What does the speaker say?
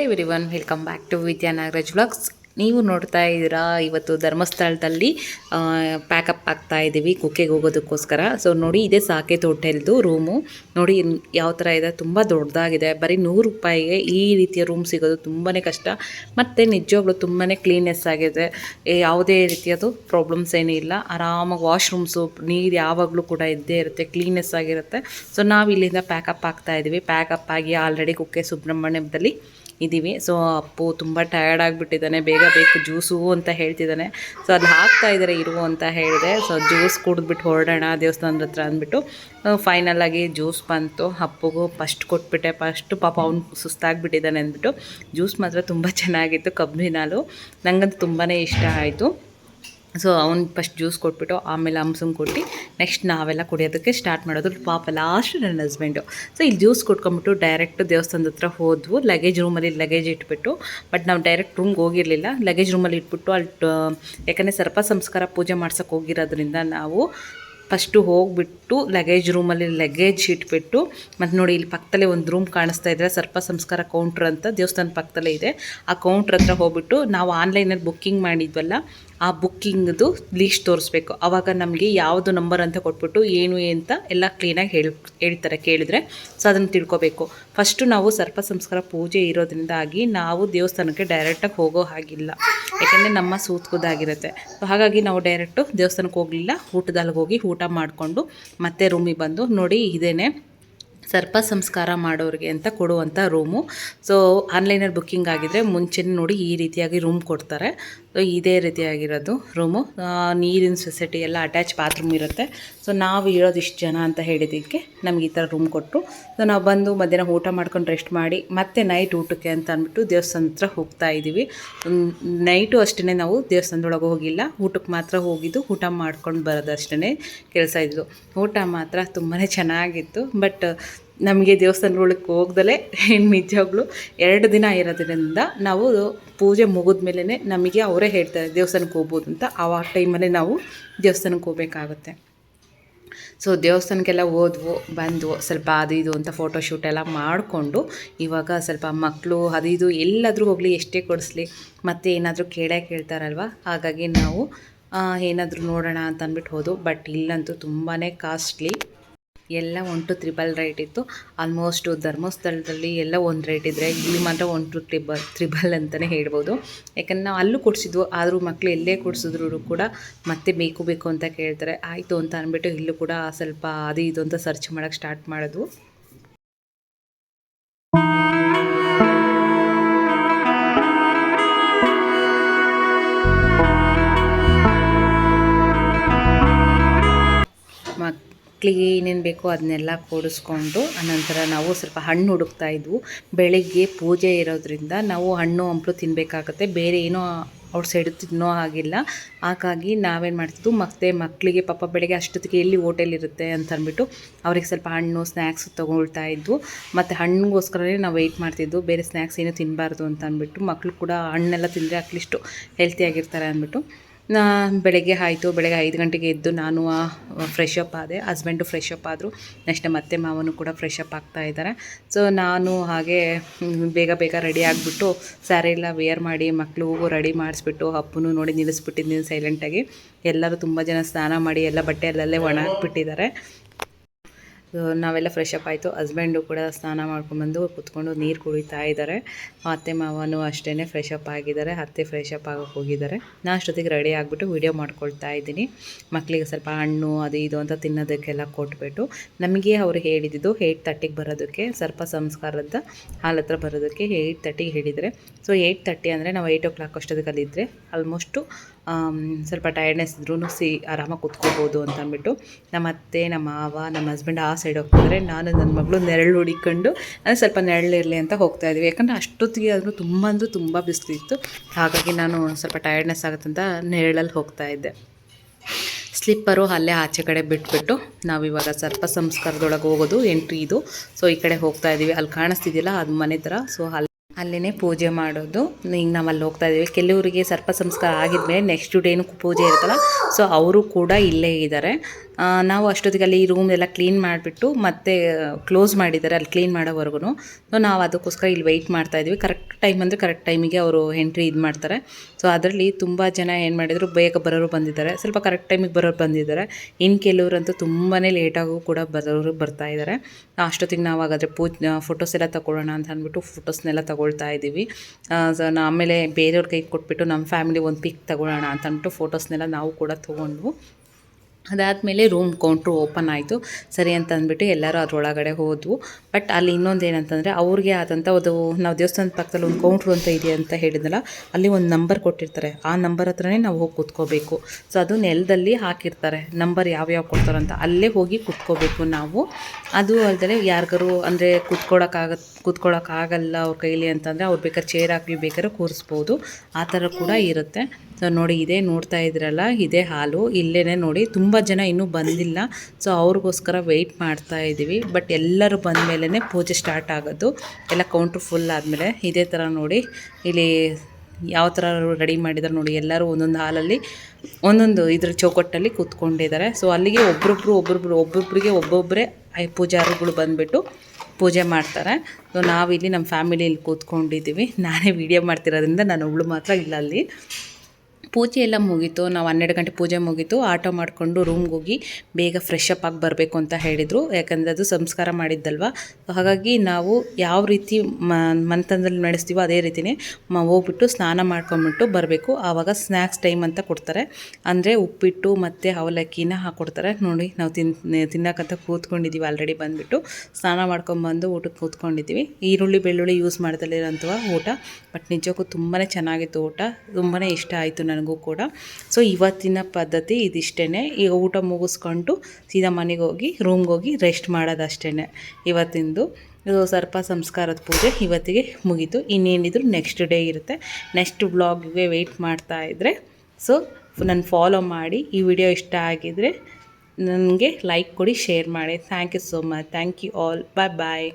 Hello everyone welcome back to Vidya Nagaraj vlogs ನೀವು ನೋಡ್ತಾ ಇದ್ದೀರಾ ಇವತ್ತು ಧರ್ಮಸ್ಥಳದಲ್ಲಿ ಪ್ಯಾಕಪ್ ಆಗ್ತಾ ಇದ್ದೀವಿ ಕುಕ್ಕೆಗೆ ಹೋಗೋದಕ್ಕೋಸ್ಕರ. ಸೊ ನೋಡಿ, ಇದೇ ಸಾಕೇತ್ ಹೋಟೆಲ್ದು ರೂಮು. ನೋಡಿ, ಯಾವ ಥರ ಇದೆ, ತುಂಬ ದೊಡ್ಡದಾಗಿದೆ. ಬರೀ ನೂರು ರೂಪಾಯಿಗೆ ಈ ರೀತಿಯ ರೂಮ್ ಸಿಗೋದು ತುಂಬಾ ಕಷ್ಟ. ಮತ್ತು ನಿಜವಾಗ್ಲೂ ತುಂಬಾ ಕ್ಲೀನೆಸ್ ಆಗಿದೆ. ಯಾವುದೇ ರೀತಿಯದು ಪ್ರಾಬ್ಲಮ್ಸ್ ಏನೂ ಇಲ್ಲ. ಆರಾಮಾಗಿ ವಾಶ್ರೂಮ್ಸು ನೀರು ಯಾವಾಗಲೂ ಕೂಡ ಇದ್ದೇ ಇರುತ್ತೆ ಕ್ಲೀನ್ನೆಸ್ ಆಗಿರುತ್ತೆ. ಸೊ ನಾವು ಇಲ್ಲಿಂದ ಪ್ಯಾಕಪ್ ಆಗ್ತಾ ಇದ್ದೀವಿ ಪ್ಯಾಕಪ್ ಆಗಿ ಆಲ್ರೆಡಿ ಕುಕ್ಕೆ ಸುಬ್ರಹ್ಮಣ್ಯದಲ್ಲಿ ಇದ್ದೀವಿ. ಸೊ ಅಪ್ಪು ತುಂಬ ಟಯರ್ಡ್ ಆಗಿಬಿಟ್ಟಿದ್ದಾನೆ. ಬೇಗ ಬೇಕು ಜ್ಯೂಸು ಅಂತ ಹೇಳ್ತಿದ್ದಾನೆ. ಸೊ ಅದು ಹಾಕ್ತಾ ಇದ್ದಾರೆ, ಇರು ಅಂತ ಹೇಳಿದೆ. ಸೊ ಜ್ಯೂಸ್ ಕುಡಿದ್ಬಿಟ್ಟು ಹೊರಡೋಣ ದೇವಸ್ಥಾನದ ಹತ್ರ ಅಂದ್ಬಿಟ್ಟು ಫೈನಲ್ ಆಗಿ ಜ್ಯೂಸ್ ಬಂತು. ಅಪ್ಪುಗೂ ಫಸ್ಟ್ ಕೊಟ್ಬಿಟ್ಟೆ. ಫಸ್ಟ್ ಪಾಪ ಅವ್ನು ಸುಸ್ತಾಗಿಬಿಟ್ಟಿದ್ದಾನೆ ಅಂದ್ಬಿಟ್ಟು ಜ್ಯೂಸ್ ಮಾತ್ರ ತುಂಬ ಚೆನ್ನಾಗಿತ್ತು ಕಬ್ಬಿನಾಲು ನನಗಂತೂ ತುಂಬಾ ಇಷ್ಟ ಆಯಿತು. ಸೊ, ಅವ್ನು ಫಸ್ಟ್ ಜ್ಯೂಸ್ ಕೊಟ್ಬಿಟ್ಟು, ಆಮೇಲೆ ಹಂಸಂಗೆ ಕೊಟ್ಟು ನೆಕ್ಸ್ಟ್ ನಾವೆಲ್ಲ ಕುಡಿಯೋದಕ್ಕೆ ಸ್ಟಾರ್ಟ್ ಮಾಡೋದು. ಪಾಪ ಲಾಸ್ಟ್ ನನ್ನ ಹಸ್ಬೆಂಡು ಸೊ, ಇಲ್ಲಿ ಜ್ಯೂಸ್ ಕೊಟ್ಕೊಂಬಿಟ್ಟು ಡೈರೆಕ್ಟ್ ದೇವಸ್ಥಾನದ ಹತ್ರ ಹೋದ್ವು. ಲಗೇಜ್ ರೂಮಲ್ಲಿ ಲಗೇಜ್ ಇಟ್ಬಿಟ್ಟು ಬಟ್ ನಾವು ಡೈರೆಕ್ಟ್ ರೂಮ್ಗೆ ಹೋಗಿರಲಿಲ್ಲ. ಲಗೇಜ್ ರೂಮಲ್ಲಿ ಇಟ್ಬಿಟ್ಟು, ಅಲ್ಲಿ ಯಾಕಂದರೆ ಸರ್ಪ ಸಂಸ್ಕಾರ ಪೂಜೆ ಮಾಡ್ಸೋಕೆ ಹೋಗಿರೋದ್ರಿಂದ ನಾವು ಫಸ್ಟು ಹೋಗಿಬಿಟ್ಟು ಲಗೇಜ್ ರೂಮಲ್ಲಿ ಲಗೇಜ್ ಇಟ್ಬಿಟ್ಟು, ಮತ್ತು ನೋಡಿ ಇಲ್ಲಿ ಪಕ್ಕದಲ್ಲೇ ಒಂದು ರೂಮ್ ಕಾಣಿಸ್ತಾ ಇದ್ರೆ, ಸರ್ಪ ಸಂಸ್ಕಾರ ಕೌಂಟ್ರ್ ಅಂತ ದೇವಸ್ಥಾನ ಪಕ್ಕದಲ್ಲೇ ಇದೆ. ಆ ಕೌಂಟ್ರ್ ಹತ್ರ ಹೋಗ್ಬಿಟ್ಟು, ನಾವು ಆನ್ಲೈನಲ್ಲಿ ಬುಕ್ಕಿಂಗ್ ಮಾಡಿದ್ವಲ್ಲ ಆ ಬುಕ್ಕಿಂಗ್ದು ಲೀಸ್ಟ್ ತೋರಿಸ್ಬೇಕು. ಆವಾಗ ನಮಗೆ ಯಾವುದು ನಂಬರ್ ಅಂತ ಕೊಟ್ಬಿಟ್ಟು ಏನು ಅಂತ ಎಲ್ಲ ಕ್ಲೀನಾಗಿ ಹೇಳಿ ಹೇಳ್ತಾರೆ ಕೇಳಿದ್ರೆ. ಸೊ ಅದನ್ನು ತಿಳ್ಕೊಬೇಕು. ಫಸ್ಟು ನಾವು ಸರ್ಪ ಸಂಸ್ಕಾರ ಪೂಜೆ ಇರೋದ್ರಿಂದಾಗಿ ನಾವು ದೇವಸ್ಥಾನಕ್ಕೆ ಡೈರೆಕ್ಟಾಗಿ ಹೋಗೋ ಹಾಗಿಲ್ಲ. ಯಾಕೆಂದರೆ ನಮ್ಮ ಸೂತ್ಕುದಾಗಿರುತ್ತೆ ಸೊ ಹಾಗಾಗಿ ನಾವು ಡೈರೆಕ್ಟು ದೇವಸ್ಥಾನಕ್ಕೆ ಹೋಗಲಿಲ್ಲ. ಊಟದಲ್ಲಿ ಹೋಗಿ ಊಟ ಮಾಡಿಕೊಂಡು ಮತ್ತೆ ರೂಮಿಗೆ ಬಂದು ನೋಡಿ ಇದೇನೆ. ಸರ್ಪ ಸಂಸ್ಕಾರ ಮಾಡೋರಿಗೆ ಅಂತ ಕೊಡುವಂಥ ರೂಮು ಸೊ ಆನ್ಲೈನಲ್ಲಿ ಬುಕ್ಕಿಂಗ್ ಆಗಿದ್ದರೆ ಮುಂಚೆನೇ ನೋಡಿ ಈ ರೀತಿಯಾಗಿ ರೂಮ್ ಕೊಡ್ತಾರೆ. ಸೊ ಇದೇ ರೀತಿಯಾಗಿರೋದು ರೂಮು ನೀರಿನ ಫೆಸಿಲಿಟಿ ಎಲ್ಲ ಅಟ್ಯಾಚ್ ಬಾತ್ರೂಮ್ ಇರುತ್ತೆ. ಸೊ ನಾವು ಇರೋದು ಇಷ್ಟು ಜನ ಅಂತ ಹೇಳಿದ್ದಕ್ಕೆ ನಮಗೆ ಈ ಥರ ರೂಮ್ ಕೊಟ್ಟರು ಸೊ ನಾವು ಬಂದು ಮಧ್ಯಾಹ್ನ ಊಟ ಮಾಡ್ಕೊಂಡು ರೆಸ್ಟ್ ಮಾಡಿ, ಮತ್ತೆ ನೈಟ್ ಊಟಕ್ಕೆ ಅಂತ ಅಂದ್ಬಿಟ್ಟು ದೇವಸ್ಥಾನ ಹತ್ರ ಹೋಗ್ತಾ ಇದ್ದೀವಿ. ನೈಟು ಅಷ್ಟೇ ನಾವು ದೇವಸ್ಥಾನದೊಳಗೆ ಹೋಗಿಲ್ಲ. ಊಟಕ್ಕೆ ಮಾತ್ರ ಹೋಗಿದ್ದು, ಊಟ ಮಾಡ್ಕೊಂಡು ಬರೋದು ಅಷ್ಟೇ ಕೆಲಸ ಇದ್ದು ಊಟ ಮಾತ್ರ ತುಂಬಾ ಚೆನ್ನಾಗಿತ್ತು. ಬಟ್ ನಮಗೆ ದೇವಸ್ಥಾನಗಳಿಗೆ ಹೋಗ್ದಲೇ ನಿಜವಾಗ್ಲೂ ಎರಡು ದಿನ ಇರೋದ್ರಿಂದ ನಾವು ಪೂಜೆ ಮುಗಿದ ಮೇಲೆ ನಮಗೆ ಅವರೇ ಹೇಳ್ತಾರೆ ದೇವಸ್ಥಾನಕ್ಕೆ ಹೋಗ್ಬೋದು ಅಂತ. ಆ ಟೈಮಲ್ಲೇ ನಾವು ದೇವಸ್ಥಾನಕ್ಕೆ ಹೋಗ್ಬೇಕಾಗುತ್ತೆ. ಸೊ ದೇವಸ್ಥಾನಕ್ಕೆಲ್ಲ ಹೋದ್ವು ಬಂದು ಸ್ವಲ್ಪ ಅದು ಇದು ಅಂತ ಫೋಟೋಶೂಟ್ ಎಲ್ಲ ಮಾಡಿಕೊಂಡು ಇವಾಗ ಸ್ವಲ್ಪ ಮಕ್ಕಳು ಅದು ಇದು ಎಲ್ಲಾದರೂ ಹೋಗಲಿ, ಎಷ್ಟೇ ಕೊಡಿಸ್ಲಿ, ಮತ್ತೆ ಏನಾದರೂ ಕೇಳೇ ಕೇಳ್ತಾರಲ್ವ? ಹಾಗಾಗಿ ನಾವು ಏನಾದರೂ ನೋಡೋಣ ಅಂತ ಅಂದ್ಬಿಟ್ಟು ಹೋದು ಬಟ್ ಇಲ್ಲಂತೂ ತುಂಬಾ ಕಾಸ್ಟ್ಲಿ ಎಲ್ಲ ಒನ್ ಟು ತ್ರಿಬಲ್ ರೈಟ್ ಇತ್ತು. ಆಲ್ಮೋಸ್ಟು ಧರ್ಮಸ್ಥಳದಲ್ಲಿ ಎಲ್ಲ ಒಂದು ರೇಟ್ ಇದ್ದರೆ ಇಲ್ಲಿ ಮಾತ್ರ ಒನ್ ಟು ತ್ರಿಬಲ್ ತ್ರಿಬಲ್ ಅಂತಲೇ ಹೇಳ್ಬೋದು. ಯಾಕಂದ್ರೆ ನಾವು ಅಲ್ಲೂ ಕೊಡಿಸಿದ್ವು, ಆದರೂ ಮಕ್ಕಳು ಎಲ್ಲೇ ಕೊಡಿಸಿದ್ರು ಕೂಡ ಮತ್ತೆ ಬೇಕು ಬೇಕು ಅಂತ ಕೇಳ್ತಾರೆ. ಆಯಿತು ಅಂತ ಅಂದ್ಬಿಟ್ಟು ಇಲ್ಲೂ ಕೂಡ ಸ್ವಲ್ಪ ಅದು ಇದು ಅಂತ ಸರ್ಚ್ ಮಾಡೋಕ್ಕೆ ಸ್ಟಾರ್ಟ್ ಮಾಡೋದು ಮಕ್ಕಳಿಗೆ ಏನೇನು ಬೇಕೋ ಅದನ್ನೆಲ್ಲ ಕೊಡಿಸ್ಕೊಂಡು, ಆನಂತರ ನಾವು ಸ್ವಲ್ಪ ಹಣ್ಣು ಹುಡುಕ್ತಾ ಇದ್ವು. ಬೆಳಗ್ಗೆ ಪೂಜೆ ಇರೋದ್ರಿಂದ ನಾವು ಹಣ್ಣು, ಹಂಪಲು ತಿನ್ನಬೇಕಾಗತ್ತೆ ಬೇರೆ ಏನೋ ಔಟ್ ಸೈಡ್ ತಿನ್ನೋ ಹಾಗಿಲ್ಲ. ಹಾಗಾಗಿ ನಾವೇನು ಮಾಡ್ತಿದ್ವು, ಮತ್ತೆ ಮಕ್ಕಳಿಗೆ ಪಾಪ ಬೆಳಗ್ಗೆ ಅಷ್ಟೊತ್ತಿಗೆ ಎಲ್ಲಿ ಹೋಟೆಲ್ ಇರುತ್ತೆ ಅಂತ ಅಂದ್ಬಿಟ್ಟು ಅವ್ರಿಗೆ ಸ್ವಲ್ಪ ಹಣ್ಣು ಸ್ನ್ಯಾಕ್ಸ್ ತೊಗೊಳ್ತಾ ಇದ್ವು. ಮತ್ತು ಹಣ್ಣಿಗೋಸ್ಕರನೇ ನಾವು ವೆಯ್ಟ್ ಮಾಡ್ತಿದ್ವು. ಬೇರೆ ಸ್ನ್ಯಾಕ್ಸ್ ಏನೂ ತಿನ್ನಬಾರ್ದು ಅಂತ ಅಂದ್ಬಿಟ್ಟು ಮಕ್ಕಳು ಕೂಡ ಹಣ್ಣೆಲ್ಲ ತಿಂದರೆ ಅಟ್ಲೀಸ್ಟು ಹೆಲ್ತಿಯಾಗಿರ್ತಾರೆ ಅಂದ್ಬಿಟ್ಟು. ನಾ ಬೆಳಗ್ಗೆ ಆಯಿತು, ಬೆಳಗ್ಗೆ ಐದು ಗಂಟೆಗೆ ಎದ್ದು ನಾನು ಫ್ರೆಶ್ ಅಪ್ ಆದೆ. ಹಸ್ಬೆಂಡು ಫ್ರೆಶ್ ಅಪ್ ಆದರು. ನೆಕ್ಸ್ಟ್ ಮತ್ತೆ ಮಾವನು ಕೂಡ ಫ್ರೆಶ್ ಅಪ್ ಆಗ್ತಾ ಇದ್ದಾರೆ ಸೊ ನಾನು ಹಾಗೆ ಬೇಗ ಬೇಗ ರೆಡಿ ಆಗಿಬಿಟ್ಟು ಸ್ಯಾರಿ ಎಲ್ಲ ವೇರ್ ಮಾಡಿ ಮಕ್ಕಳು ರೆಡಿ ಮಾಡಿಸ್ಬಿಟ್ಟು, ಅಪ್ಪನೂ ನೋಡಿ ನಿಲ್ಲಿಸ್ಬಿಟ್ಟಿದ್ದೀನಿ ಸೈಲೆಂಟಾಗಿ ಎಲ್ಲರೂ ತುಂಬ ಜನ ಸ್ನಾನ ಮಾಡಿ, ಎಲ್ಲ ಬಟ್ಟೆ ಅಲ್ಲಲ್ಲೇ ಒಣ ಹಾಕ್ಬಿಟ್ಟಿದ್ದಾರೆ ನಾವೆಲ್ಲ ಫ್ರೆಶ್ ಅಪ್ ಆಯಿತು. ಹಸ್ಬೆಂಡು ಕೂಡ ಸ್ನಾನ ಮಾಡ್ಕೊಂಡ್ಬಂದು ಕುತ್ಕೊಂಡು ನೀರು ಕುಡಿತಾ ಇದ್ದಾರೆ ಅತ್ತೆ, ಮಾವನು ಅಷ್ಟೇ ಫ್ರೆಶ್ ಅಪ್ ಆಗಿದ್ದಾರೆ. ಅತ್ತೆ ಫ್ರೆಶ್ ಅಪ್ ಆಗೋಕೆ ಹೋಗಿದ್ದಾರೆ. ನಾನು ಅಷ್ಟೊತ್ತಿಗೆ ರೆಡಿ ಆಗಿಬಿಟ್ಟು ವೀಡಿಯೋ ಮಾಡ್ಕೊಳ್ತಾ ಇದ್ದೀನಿ. ಮಕ್ಕಳಿಗೆ ಸ್ವಲ್ಪ ಹಣ್ಣು, ಅದು ಇದು ಅಂತ ತಿನ್ನೋದಕ್ಕೆಲ್ಲ ಕೊಟ್ಬಿಟ್ಟು. ನಮಗೆ ಅವರು ಹೇಳಿದ್ದು ಏಯ್ಟ್ ತರ್ಟಿಗೆ ಬರೋದಕ್ಕೆ, ಸರ್ಪ ಸಂಸ್ಕಾರದ ಹಾಲ್ ಹತ್ರ ಬರೋದಕ್ಕೆ ಏಯ್ಟ್ ತರ್ಟಿಗೆ ಹೇಳಿದರೆ ಸೊ ಏಯ್ಟ್ ತರ್ಟಿ ಅಂದರೆ ನಾವು ಏಯ್ಟ್ ಓ ಕ್ಲಾಕ್ ಅಷ್ಟೊತ್ತಿಗೆ ಅಲ್ಲಿದ್ದರೆ ಆಲ್ಮೋಸ್ಟು ಸ್ವಲ್ಪ ಟೈರ್ಡ್ನೆಸ್ ಇದ್ರೂ ಸಿ, ಆರಾಮಾಗಿ ಕುತ್ಕೋಬೋದು ಅಂತ ಅಂದ್ಬಿಟ್ಟು ನಮ್ಮ ಅತ್ತೆ, ನಮ್ಮ ಮಾವ, ನಮ್ಮ ಹಸ್ಬೆಂಡ್ ಆ ಸೈಡ್ ಹೋಗ್ತಿದ್ರೆ ನಾನು ನನ್ನ ಮಗಳು ನೆರಳು ಹುಡಿಕೊಂಡು ಅಂದರೆ ಸ್ವಲ್ಪ ನೆರಳಿರಲಿ ಅಂತ ಹೋಗ್ತಾ ಇದ್ವಿ. ಯಾಕಂದರೆ ಅಷ್ಟೊತ್ತಿಗೆ ಆದರೂ ತುಂಬ ಅಂದರೆ ತುಂಬ ಬಿಸಿಲಿತ್ತು ಹಾಗಾಗಿ ನಾನು ಸ್ವಲ್ಪ ಟೈರ್ಡ್ನೆಸ್ ಆಗುತ್ತಂತ ನೆರಳಲ್ಲಿ ಹೋಗ್ತಾ ಇದ್ದೆ. ಸ್ಲಿಪ್ಪರು ಅಲ್ಲೇ ಆಚೆ ಕಡೆ ಬಿಟ್ಬಿಟ್ಟು ನಾವು ಇವಾಗ ಸರ್ಪ ಸಂಸ್ಕಾರದೊಳಗೆ ಹೋಗೋದು ಎಂಟ್ರಿ ಇದು. ಸೊ ಈ ಕಡೆ ಹೋಗ್ತಾ ಇದ್ದೀವಿ ಅಲ್ಲಿ ಕಾಣಿಸ್ತಿದ್ದಿಲ್ಲ ಅದು ಮನೆ ಥರ ಸೊ ಅಲ್ಲಿ ಅಲ್ಲೇ ಪೂಜೆ ಮಾಡೋದು. ಈಗ ನಾವು ಅಲ್ಲಿ ಹೋಗ್ತಾ ಇದ್ದೀವಿ. ಕೆಲವರಿಗೆ ಸರ್ಪ ಸಂಸ್ಕಾರ ಆಗಿದ್ಮೇಲೆ ನೆಕ್ಸ್ಟ್ ಡೇನು ಪೂಜೆ ಇರುತ್ತಲ್ಲ ಸೊ ಅವರು ಕೂಡ ಇಲ್ಲೇ ಇದ್ದಾರೆ. ನಾವು ಅಷ್ಟೊತ್ತಿಗೆ ಅಲ್ಲಿ ರೂಮ್ ಎಲ್ಲ ಕ್ಲೀನ್ ಮಾಡಿಬಿಟ್ಟು ಮತ್ತೆ ಕ್ಲೋಸ್ ಮಾಡಿದ್ದಾರೆ. ಅಲ್ಲಿ ಕ್ಲೀನ್ ಮಾಡೋವರೆಗೂ ಸೊ ನಾವು ಅದಕ್ಕೋಸ್ಕರ ಇಲ್ಲಿ ವೆಯ್ಟ್ ಮಾಡ್ತಾ ಇದ್ವಿ ಕರೆಕ್ಟ್ ಟೈಮ್ ಅಂದರೆ ಕರೆಕ್ಟ್ ಟೈಮಿಗೆ ಅವರು ಎಂಟ್ರಿ ಇದು ಮಾಡ್ತಾರೆ. ಸೊ ಅದರಲ್ಲಿ ತುಂಬ ಜನ ಏನು ಮಾಡಿದ್ರು, ಬೇಗ ಬರೋರು ಬಂದಿದ್ದಾರೆ. ಸ್ವಲ್ಪ ಕರೆಕ್ಟ್ ಟೈಮಿಗೆ ಬರೋರು ಬಂದಿದ್ದಾರೆ. ಇನ್ನು ಕೆಲವರಂತೂ ತುಂಬಾ ಲೇಟಾಗೂ ಕೂಡ ಬರೋರು ಬರ್ತಾ ಇದ್ದಾರೆ. ಅಷ್ಟೊತ್ತಿಗೆ ನಾವು ಹಾಗಾದರೆ ಪೂಜ್ ಫೋಟೋಸ್ ಎಲ್ಲ ತಗೊಳ್ಳೋಣ ಅಂತ ಅಂದ್ಬಿಟ್ಟು ಫೋಟೋಸ್ನೆಲ್ಲ ತಗೊಳ್ತಾ ಇದ್ದೀವಿ. ಸೊ, ನಾ ಆಮೇಲೆ ಬೇರೆಯವ್ರ ಕೈಗೆ ಕೊಟ್ಬಿಟ್ಟು ನಮ್ಮ ಫ್ಯಾಮಿಲಿ ಒಂದು ಪಿಕ್ ತಗೊಳ್ಳೋಣ ಅಂತ ಅಂದ್ಬಿಟ್ಟು ಫೋಟೋಸ್ನೆಲ್ಲ ನಾವು ಕೂಡ ತೊಗೊಂಡ್ವು. ಅದಾದಮೇಲೆ ರೂಮ್ ಕೌಂಟ್ರು ಓಪನ್ ಆಯಿತು. ಸರಿ ಅಂತ ಅಂದ್ಬಿಟ್ಟು ಎಲ್ಲರೂ ಅದರೊಳಗಡೆ ಹೋದ್ವು. ಬಟ್ ಅಲ್ಲಿ ಇನ್ನೊಂದು ಏನಂತಂದರೆ ಅವ್ರಿಗೆ ಆದಂಥ ಒಂದು, ನಾವು ದೇವಸ್ಥಾನದ ಪಕ್ಕದಲ್ಲಿ ಒಂದು ಕೌಂಟ್ರು ಅಂತ ಇದೆ ಅಂತ ಹೇಳಿದ್ನಲ್ಲ, ಅಲ್ಲಿ ಒಂದು ನಂಬರ್ ಕೊಟ್ಟಿರ್ತಾರೆ. ಆ ನಂಬರ್ ಹತ್ರನೇ ನಾವು ಹೋಗಿ ಕೂತ್ಕೋಬೇಕು. ಸೊ ಅದು ನೆಲದಲ್ಲಿ ಹಾಕಿರ್ತಾರೆ. ನಂಬರ್ ಯಾವ್ಯಾವ ಕೊಡ್ತಾರಂತ ಅಲ್ಲೇ ಹೋಗಿ ಕೂತ್ಕೋಬೇಕು ನಾವು. ಅದು ಅಲ್ಲದೆ ಯಾರಿಗಾರು ಅಂದರೆ ಕೂತ್ಕೊಳ್ಳೋಕ್ಕಾಗತ್ತೆ ಕೂತ್ಕೊಳ್ಳೋಕ್ಕಾಗಲ್ಲ ಅವ್ರ ಕೈಲಿ ಅಂತಂದರೆ ಅವ್ರು ಬೇಕಾದ್ರೆ ಚೇರ್ ಹಾಕಿ ಬೇಕಾದ್ರೆ ಕೂರಿಸ್ಬೋದು. ಆ ಥರ ಕೂಡ ಇರುತ್ತೆ. ನೋಡಿ ಇದೇ ನೋಡ್ತಾ ಇದ್ರಲ್ಲ, ಇದೇ ಹಾಲು. ಇಲ್ಲೇ ನೋಡಿ ತುಂಬ ಜನ ಇನ್ನೂ ಬಂದಿಲ್ಲ. ಸೊ ಅವ್ರಿಗೋಸ್ಕರ ವೆಯ್ಟ್ ಮಾಡ್ತಾ ಇದ್ದೀವಿ ಬಟ್ ಎಲ್ಲರೂ ಬಂದ ಮೇಲೇ ಪೂಜೆ ಸ್ಟಾರ್ಟ್ ಆಗೋದು. ಎಲ್ಲ ಕೌಂಟ್ರ್ ಫುಲ್ ಆದಮೇಲೆ ಇದೇ ಥರ ನೋಡಿ. ಇಲ್ಲಿ ಯಾವ ಥರ ರೆಡಿ ಮಾಡಿದ್ದಾರೆ ನೋಡಿ. ಎಲ್ಲರೂ ಒಂದೊಂದು ಹಾಲಲ್ಲಿ, ಒಂದೊಂದು ಇದ್ರ ಚೌಕಟ್ಟಲ್ಲಿ ಕೂತ್ಕೊಂಡಿದ್ದಾರೆ. ಸೊ ಅಲ್ಲಿಗೆ ಒಬ್ಬೊಬ್ರು ಒಬ್ಬೊಬ್ರು ಒಬ್ಬೊಬ್ಬರಿಗೆ ಒಬ್ಬೊಬ್ಬರೇ ಐ ಪೂಜಾರಿಗಳು ಬಂದುಬಿಟ್ಟು ಪೂಜೆ ಮಾಡ್ತಾರೆ. ಸೊ ನಾವಿಲ್ಲಿ ನಮ್ಮ ಫ್ಯಾಮಿಲಿಯಲ್ಲಿ ಕೂತ್ಕೊಂಡಿದ್ದೀವಿ. ನಾನೇ ವೀಡಿಯೋ ಮಾಡ್ತಿರೋದ್ರಿಂದ ನಾನು ಒಬ್ಳು ಮಾತ್ರ ಇಲ್ಲ ಅಲ್ಲಿ. ಪೂಜೆ ಎಲ್ಲ ಮುಗೀತು, ನಾವು ಹನ್ನೆರಡು ಗಂಟೆ ಪೂಜೆ ಮುಗೀತು, ಆಟೋ ಮಾಡಿಕೊಂಡು ರೂಮ್ಗೆ ಹೋಗಿ ಬೇಗ ಫ್ರೆಶ್ ಅಪ್ ಆಗಿ ಬರಬೇಕು ಅಂತ ಹೇಳಿದರು. ಯಾಕಂದರೆ ಅದು ಸಂಸ್ಕಾರ ಮಾಡಿದ್ದಲ್ವ? ಹಾಗಾಗಿ ನಾವು ಯಾವ ರೀತಿ ಮಂತಂದಲ್ಲಿ ನಡೆಸ್ತೀವೋ ಅದೇ ರೀತಿಯೇ ಮ, ಹೋಗ್ಬಿಟ್ಟು ಸ್ನಾನ ಮಾಡ್ಕೊಂಬಿಟ್ಟು ಬರಬೇಕು. ಆವಾಗ ಸ್ನ್ಯಾಕ್ಸ್ ಟೈಮ್ ಅಂತ ಕೊಡ್ತಾರೆ. ಅಂದರೆ ಉಪ್ಪಿಟ್ಟು ಮತ್ತು ಅವಲಕ್ಕಿನ ಹಾಕ್ಕೊಡ್ತಾರೆ ನೋಡಿ, ನಾವು ತಿನ್ ತಿನ್ನಕ್ಕಂತ ಕೂತ್ಕೊಂಡಿದ್ದೀವಿ ಆಲ್ರೆಡಿ ಬಂದುಬಿಟ್ಟು. ಸ್ನಾನ ಮಾಡ್ಕೊಂಬಂದು ಊಟಕ್ಕೆ ಕೂತ್ಕೊಂಡಿದ್ದೀವಿ ಈರುಳ್ಳಿ, ಬೆಳ್ಳುಳ್ಳಿ ಯೂಸ್ ಮಾಡ್ದಲ್ಲಿರೋಂಥ ಊಟ? ಬಟ್ ನಿಜಕ್ಕೂ ತುಂಬಾ ಚೆನ್ನಾಗಿತ್ತು ಊಟ. ತುಂಬಾ ಇಷ್ಟ ಆಯಿತು ನನಗೂ. ಕೂಡ. ಸೊ ಇವತ್ತಿನ ಪದ್ಧತಿ ಇದಿಷ್ಟೇ ಈಗ ಊಟ ಮುಗಿಸ್ಕೊಂಡು ಸೀದಾ ಮನೆಗೆ ಹೋಗಿ ರೂಮ್ಗೆ ಹೋಗಿ ರೆಸ್ಟ್ ಮಾಡೋದಷ್ಟೇ ಇವತ್ತಿಂದು ಇದು ಸರ್ಪ ಸಂಸ್ಕಾರದ ಪೂಜೆ ಇವತ್ತಿಗೆ ಮುಗೀತು. ಇನ್ನೇನಿದ್ರು ನೆಕ್ಸ್ಟ್ ಡೇ ಇರುತ್ತೆ. ನೆಕ್ಸ್ಟ್ ಬ್ಲಾಗ್ಗೆ ವೆಯ್ಟ್ ಮಾಡ್ತಾ ಇದ್ದರೆ ಸೊ ನಾನು ಫಾಲೋ ಮಾಡಿ ಈ ವಿಡಿಯೋ ಇಷ್ಟ ಆಗಿದರೆ ನನಗೆ ಲೈಕ್ ಕೊಡಿ ಶೇರ್ ಮಾಡಿ. Thank you so much thank you all bye bye